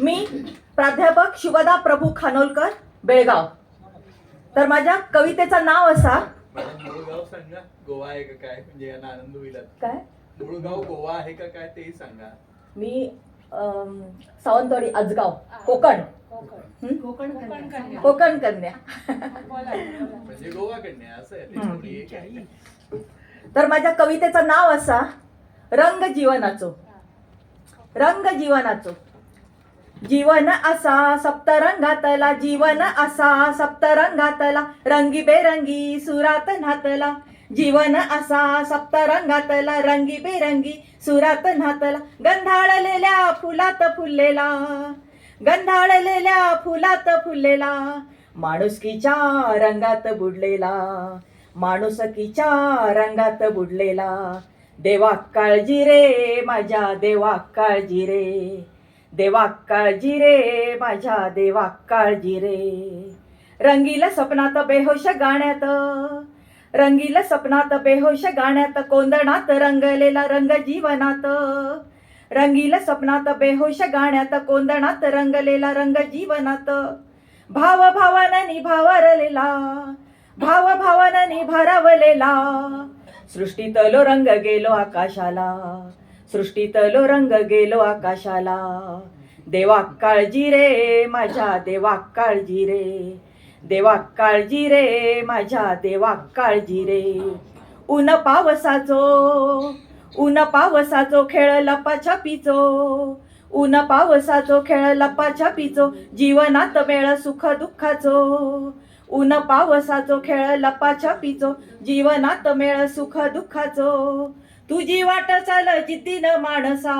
मी प्राध्यापक शुभदा प्रभू खानोलकर बेळगाव. तर माझ्या कवितेचं नाव असा. गाव आहे का काय? म्हणजे यांना आनंद होईल आता. काय? मूळ गाव आहे का काय तेही सांगा. मी अम, सावंतवाडी आजगाव कोकण. हं? कोकण कन्या. म्हणजे गोवाकडने असं आहे हम्म. त्याच्यामुळे एक आहे. तर माझ्या कवितेचं नाव असा रंग जीवनाचो रंग जीवनाचो जीवन असा सप्तरंगातला जीवन असा सप्तरंगातला रंगीबेरंगी सुरात नातला जीवन असा सप्तरंगातला रंगीबेरंगी सुरात नातला गंधाळलेल्या फुलात फुललेला गंधाळलेल्या फुलात फुललेला. माणुसकीच्या रंगात बुडलेला माणुसकीच्या रंगात बुडलेला. देवा काळजी रे माझ्या देवा काळजी रे. देवा काळजी रे माझ्या देवा काळजी रे. रंगील स्वप्नात बेहोश गाण्यात रंगील स्वप्नात बेहोश गाण्यात कोंदणात रंगलेला रंग जीवनात. रंगील स्वप्नात बेहोश गाण्यात कोंदणात रंगलेला रंग जीवनात. भाव भावानी भावरलेला भाव भावानी भारावलेला सृष्टीतलो रंग गेलो आकाशाला सृष्टीतलो रंग गेलो आकाशाला. देवा काळजी रे माझ्या देवा काळजी रे. देवा काळजी रे माझ्या देवा काळजी रे. ऊन पावसाचो ऊन पावसाचो खेळ लपाछापीचो. ऊन पावसाचो खेळ लपाछापीचो जीवनात मेळ सुख दुःखाचो. ऊन पावसाचो खेळ लपाछापीचो जीवनात मेळ सुख दुःखाचो. तुझी वाट चाल जिद्दीन माणसा.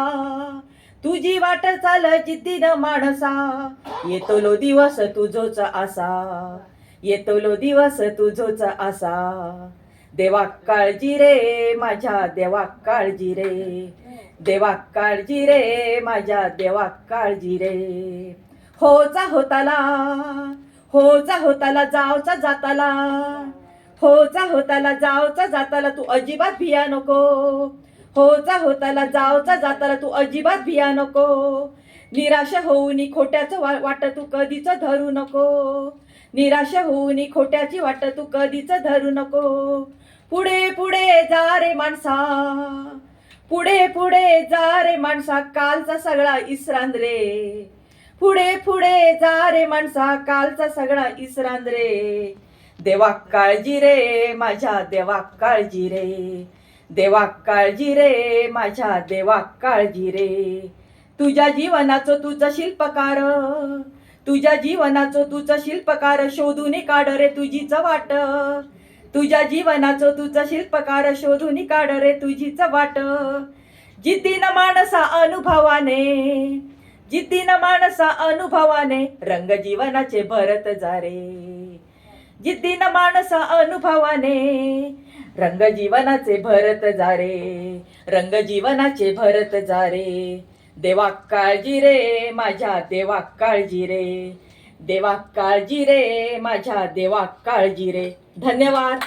तुझी वाट चाल जिद्दीन माणसा. येतोलो दिवस तुझोच आसा. येतोलो दिवस तुझोच आसा. देवा काळजी रे माझ्या देवा काळजी रे. देवा काळजी रे माझ्या देवा काळजी रे. होचा होताला होचा होताला जावचा जाताला. होचा होताला जावचा जाताला तू अजिबात भिया नको. होचा होताला जावचा जाताला तू अजिबात भिया नको. निराश होऊन खोट्याचं वा- वाट तू कधीच धरू नको. निराश होऊन खोट्याची वाट तू कधीच धरू नको. पुढे पुढे जा रे माणसा. पुढे पुढे जा रे माणसा. कालचा सगळा इसरांद रे. पुढे पुढे जा रे माणसा. कालचा सगळा इसरांद रे. देवा काळजी रे माझ्या देवा काळजी रे. देवा काळजी रे माझ्या देवा काळजी रे. तुझ्या जीवनाचं तुझं शिल्पकार तुझ्या जीवनाचं तुझं शिल्पकार शोधून काढ रे तुझीच वाट. तुझ्या जीवनाचं तुझं शिल्पकार शोधून काढ रे तुझीच वाट. जितीन माणसा अनुभवाने जितीन माणसा अनुभवाने रंग जीवनाचे भरत जा रे. जिद्दीनं माणसा अनुभवाने. रंग जीवनाचे भरत जा रे रंग जीवनाचे भरत जा रे देवा काळजी रे माझ्या देवा काळजी रे. देवा काळजी रे माझ्या देवा काळजी रे. धन्यवाद.